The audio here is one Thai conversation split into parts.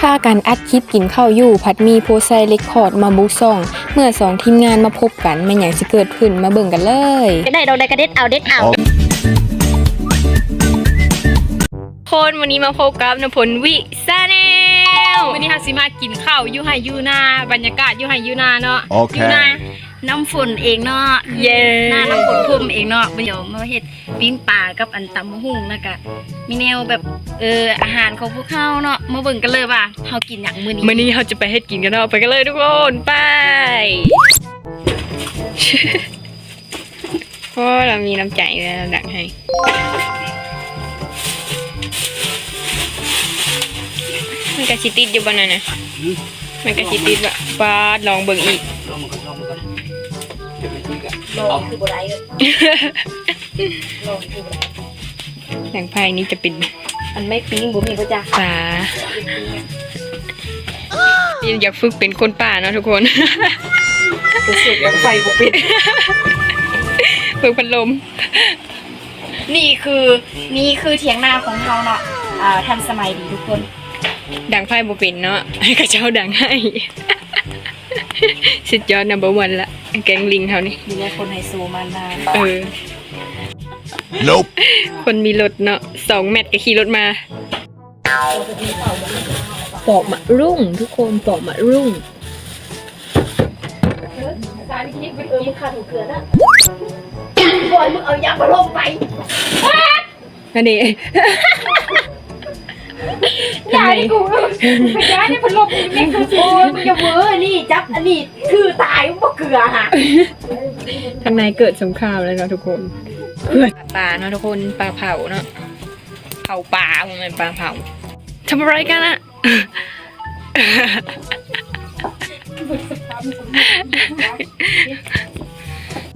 พากันอัดคลิปกินข้าวอยู่พัดมีโพสไซเรคคอร์ดมาบุกซ่อง เมื่อสองทีมงานมาพบกันแม่นอย่างสิเกิดขึ้นมาเบิ่งกันเลยก็ได้ดอกได้กระเด็ดเอาเด็ดเอาคนวันนี้มาพบกับนพลวิซาแน ลวันนี้ฮาสิมากินข้าวอยู่ให้อยู่นาบรรยากาศอยู่ให้อยู่นาเนาะโอเคยู่นาน้ำฝนเองเนาะเย้หน้าน้ำฝนพุ่มเองเนาะเดี๋ยวมาเฮ็ดปิ้งปลากับอันตำมะฮุ่งนะกะมีแนวแบบเอออาหารของพวกเขาเนาะมาเบิ่งกันเลยว่าเฮากินอย่างมื้อนี้มื้อนี้เราจะไปเฮ็ดกินกันเนาะไปกันเลยทุกคนไปเพราะเรามีน้ำใจแล้วเราดักให้ กระชิติดอยู่บนนั้นนะมันกระชิติดแบบปาดลองเบิ่งอีกลองคือบ่ได้เอ้ยลองคือบ่ได้หนังไพ่นี้จะเป็นอันไม่ปิ้งบ่มีก็จ้ะฝาอยากฝึกเป็นคนป่าเนาะทุกคนสุดๆยังไฟบ่ปิดฝึกพัดลม นี่คือนี่คือเถียงนาของเฮาเนาะอ่าทันสมัยดีทุกคน ดังไพ่บ่เป็นเนาะให้กระเจ้าดังให้ สุดยอดนัมเบอร์วันละแกงลิงเท่านี้อยู่ในคนไฮโซมานานเออ Nope. คนมีรถเนาะสองแมตช์ก็ขี่รถมาปอกมะรุ่งทุกคนปอกมะรุ่งเออมึงขาดหูเกลือนะบอยมึงเอายามาลงไปนั่นเอง ยาดิกูไปย้ายในพัดลมมึงไม่คือโอ้ยมึงอย่าเวอร์นี่จับอันนี้คือตายมึงบ่เกลือฮะทางในเกิดสงครามแล้วเนาะทุกคนเพื่อนปลาเนาะทุกคนปลาเผาเนาะเผาปลามันเป็นปลาเผาทำอะไรกันอะ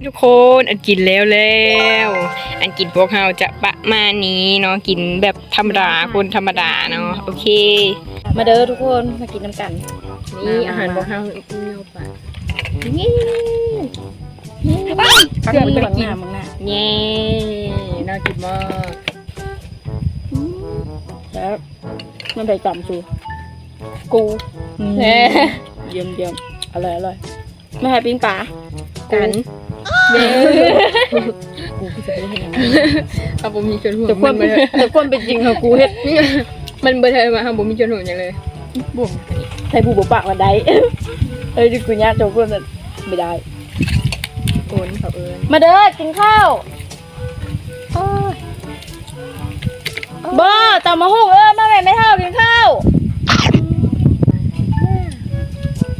ทุกคนอันกินแล้วแล้ว อันกินพวกเราจะประมาณนี้เนาะกินแบบธรรมดาคนธรรมดาเนาะโอเค มาเด้อทุกคนมากินน้ำกัน นี่อาหารพวกเราเนื้อปลาพักมึงหลังหน้ามึงหน้าเย้น่ากินมากแล้วมันไปจำสูกูแน่เยี่ยมเยี่ยมอร่อยอร่อยไม่ให้ปิ้งปลากัน กูก็จะไม่ให้ยังไงเอาผมมีชวนหัวแต่ความัมนเป็นแต่ความเป็นจริงของกูเฮ็ดมันเบอร์เธอมาครับผมมีชวนหัวอย่างเลยบุ๋มใส่ผู้บุปากมาได้เอ้ยดิกูญาติโจกคนนั้นไม่ได้โอนเขาเอิญมาเด้อกินข้าวบ่ตามมาหุงเออมาแม่ไม่เท่ากินข้าว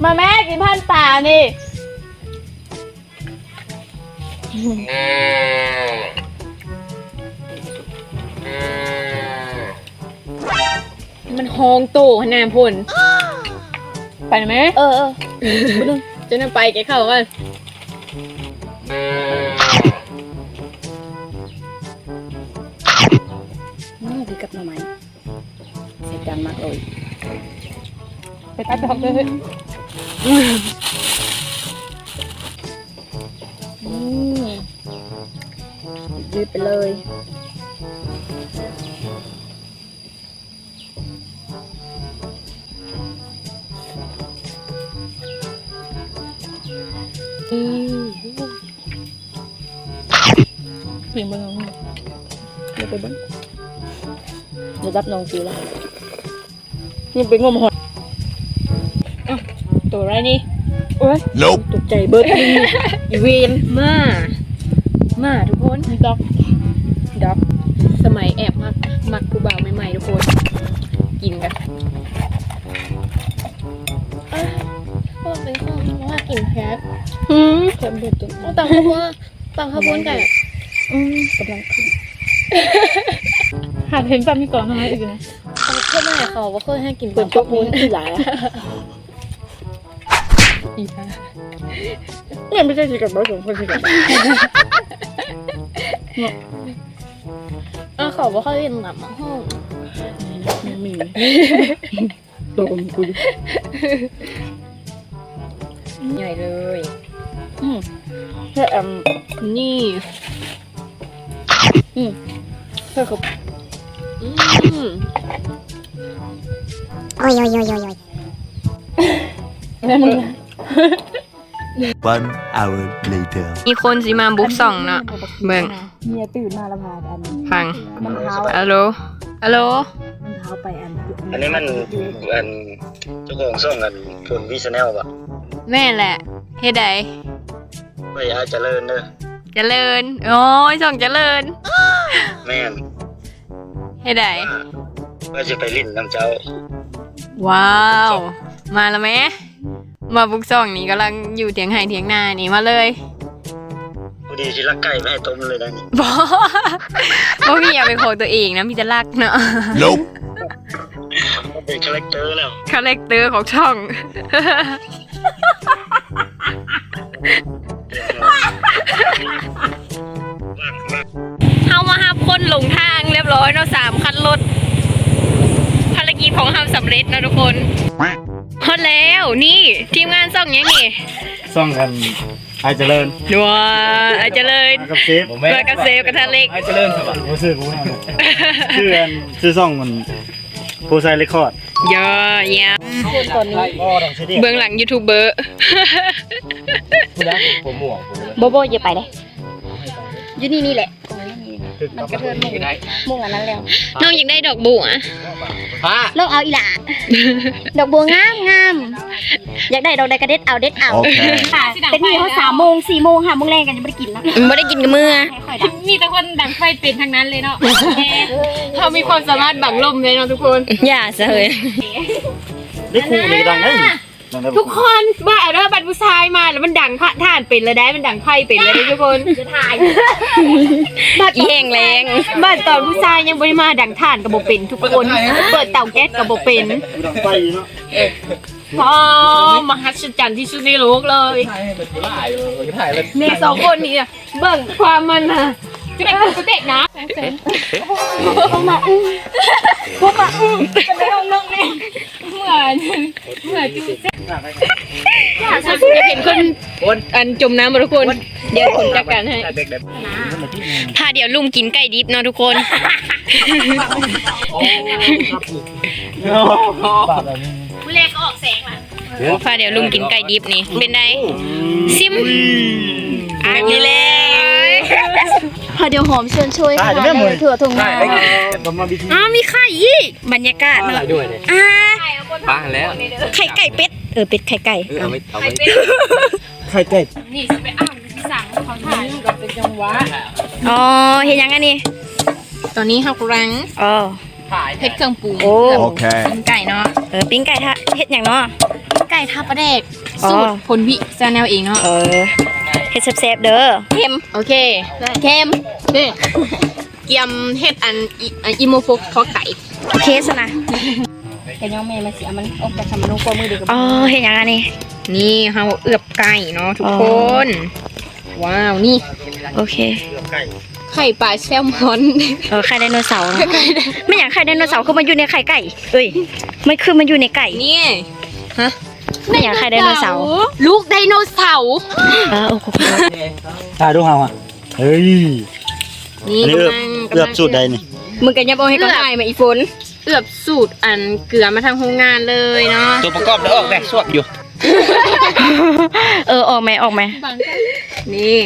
มาแม่กินพันป่านี่ มันฮองโตขนาดพลไปไหมเออเออจะนั่งไปแกเข้ากันอืมคือกับหน่อไม้เสร็จกันมากเลย ไปตัดดอกเลย ยืดไปเลยเพียงบนน้องเดี๋ยวไปเบ้างเดี๋ยวรับน้องกิวแล้วนี่เป็นงมหอยตัวไรนี่ โอ้ย Nope. ตกใจเบิร์ดนี่อีเวนมา มาทุก คนดอกด็อกสมัยแอบมักมักกูบ่าวใหม่ๆทุกคน กินกันพวกเป็นข้าวเพราะว่ากินแคบหืมเพิ่มเดือดตัวต่างข้าวโพดต่างข้าวโพดไก่อืมกำลังขึ้นหัดเห็นปลามีก่อนทำไมอีกนะเพื่อนแม่เขาว่าเคยให้กินเปิดข้าตัววโพนี้ดคือหลายอะอีฟ้าเนี่ยไม่ใช่สิกับเบิร์ดสองคนสิกับ เออเขาว่าเคยกินหนับมาห้องยังมีโดนกูดิใหญ่เลยอืมแค่แอมนี่แค่เขาอืมแล้วมึง One hour later. มีคนสิมาบุกส่องเนาะเบิ่งเมียตื่นมาและพาอันฟังมันเท้าฮัลโหลฮัลโหลมันเท้าไปอันอันนี้มันอันเจ้าของส่งกันผลวิชแนลปะแม่แหละเฮ็ดใดไม่อาจเจริญเด้อเจริญโอ้ยส่องเจริญ แม่นเฮ็ดใดว่าว่าจะไปลิ้นน้ำเจ้า ว้าว มาแล้วไหม มาบุกส่องนี่กำลังอยู่เถียงไห่เถียงนานี่มาเลยพอดีที่ลักไก่ไม่ให้ต้มเลยนะนี่บอบ่มีอย่าเป็นของตัวเองนะมีแต่รักเนาะ Nope. มันเป็นคาแรคเตอร์แล้วคาแรคเตอร์ของช่องเฮามาหับคนหลงทางเรียบร้อยเนาะสามคันรถภารกิจของเฮาสำเร็จเนาะทุกคนฮอ ดแล้ว นี่ทีมงานส่องยังนี่ซ่องกันไอเจริญนัวอาจจะเลยมากับเซฟเพื่อกระเซฟกระทะเล็ก ไอเจริญสบัดผมซื้อกูให้มันชื่ออันชื่อซ่องมันโพไซเรคคอร์ดเยอะแยะตอนนี้ก็ต้องใช้เด็กเบื้องหลังยูทูบเบอร์โบโบอย่าไปเลยอยู่นี่นี่แหละตรงนี้นี่ มันกระเทือนมุงมุงอันนั้นแล้วน้องอยากได้ดอกบัวลองเอาอีหล่ะดอกบัวงามงามอยากได้ดอกใดก็เด็ดเอาเด็ดเอาโอเคค่ะแต่นี่เขาสามโมงสี่โมงห้าโมงแรงกันยังไม่ได้กินนะไม่ได้กินกับมือค่อยๆดังมีแต่คนดังไฟเป็นทางนั้นเลยเนาะเขามีความสามารถบังลมเลยเนาะทุกคนอย่าเสยได้คู่เลยดังได้ดังได้ ทุกคนว่าเอาเด้อบัตรผู้ชายมาแล้วมันดังพระท่านเป็นเลยได้มันดังไพ่เป็นเลยนะทุกคนจะถ่ายบัตรแห้งแรงบัตรตอนผู้ชายยังบริมาดังท่านกับบเป็นทุกคน เปิดเตาแก๊สกับบเป็นกูดังไฟเนาะพอมหัศจรรย์ที่สุดในโลกเลยเนี่ยสองคนนี้อะเบิ่งความมันนะ จะเป็นกูเด็กนะจะเห็นคนอันจมน้ำมาทุกคน เดี๋ยวผมจัดการให้พาเดี๋ยวลุมกินไก่ดิบเนาะทุกคนบาทแบบนี้มือแรกก็ออกแสงล่ะพาเดี๋ยวลุมกินไก่ดิบนี่เป็นไงซิมอันนี้เลยพอ เดี๋ยวหอมชวนช่วยค่ะเลยถั่วทงนาบำมาบิทีอ้ามีไข่ยี่บรรยากาศเนาะอ่าป้าแล้วไข่ไก่เป็ดเออเป็ดไข่ไก่เออเอาไม่เอาไม่ไข่ไก่นี่สิไปอ่านที่สั่งเขาถ่ายกับเป็นจังหวะอ๋อเห็นยังไงนี่ตอนนี้เรากำลังอ๋อเผ็ดเครื่องปรุงโอ้ Okay. กินไก่เนาะเออปิ้งไก่ทะเฮ็ดอย่างเนาะไก่ทาปลาแดกอ๋อสูตรพลวิซาแนลเองเนาะเออ เฮ็ดแซ่บๆเด้อเค็มโอเคเค็มเด้เกียมเฮ็ดอันอิอันอิโมโฟกคอไก่เคสนะแต่ยังแม่มาเสียมันออกจากสมนุกมือดีกับอ๋อเห็นยังไงนี่นี่เราเอือบไก่เนาะทุกอ๋อคน ว้าวนี่ โอเคไข่ปลาแซลมอนเออไข่ไดโนเสาร์เนอะไม่อยากไข่ไดโนเสาร์คือมันอยู่ในไข่ไก่ เอ้ยไม่คือมันอยู่ในไก่นี่ ไม่อยากไข่ไดโนเสาร์ลูกไดโนเสาร์เออโอ้โหถ่ายดูเฮาอะเฮ้ยนี่อันนี้เอือบกำลังเอือบสูตรใดนี่มึงกันยับเอาให้ก็ได้มาอีฝนเอือบสูตรอันเกลือมาทางโรงงานเลยเนาะตัวประกอบแล้วออกแบบสวบอยู่ เออออกไหมออกไหมนี่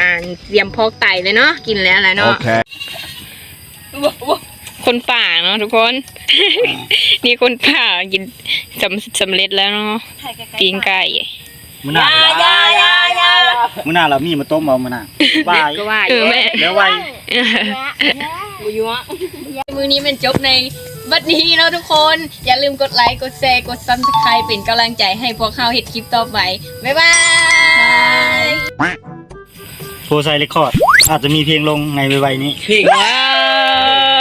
อ่านเตรียมพอกไตเลยเนาะกินแล้วแหละเนาะ Okay. คนป่าเนาะทุกคน นี่คนป่ากินสำสำเร็จแล้วเนาะปีงไก่มื้อหน้ามื้อหน้าเรามีมาต้มเอามื้อหน้าบายก็ว่าเออแม่แล้วไว้มือนี้เป็นจบในบัดนี้เนาะทุกคน อย่าลืมกดไลค์กดแชร์กดซับสไครป์เป็นกำลังใจให้พวกเขาเห็ดคลิปต่อไป บ๊ายบายโพไซเรคคอร์ดอาจจะมีเพลงลงในไวๆนี้พี่ว้าว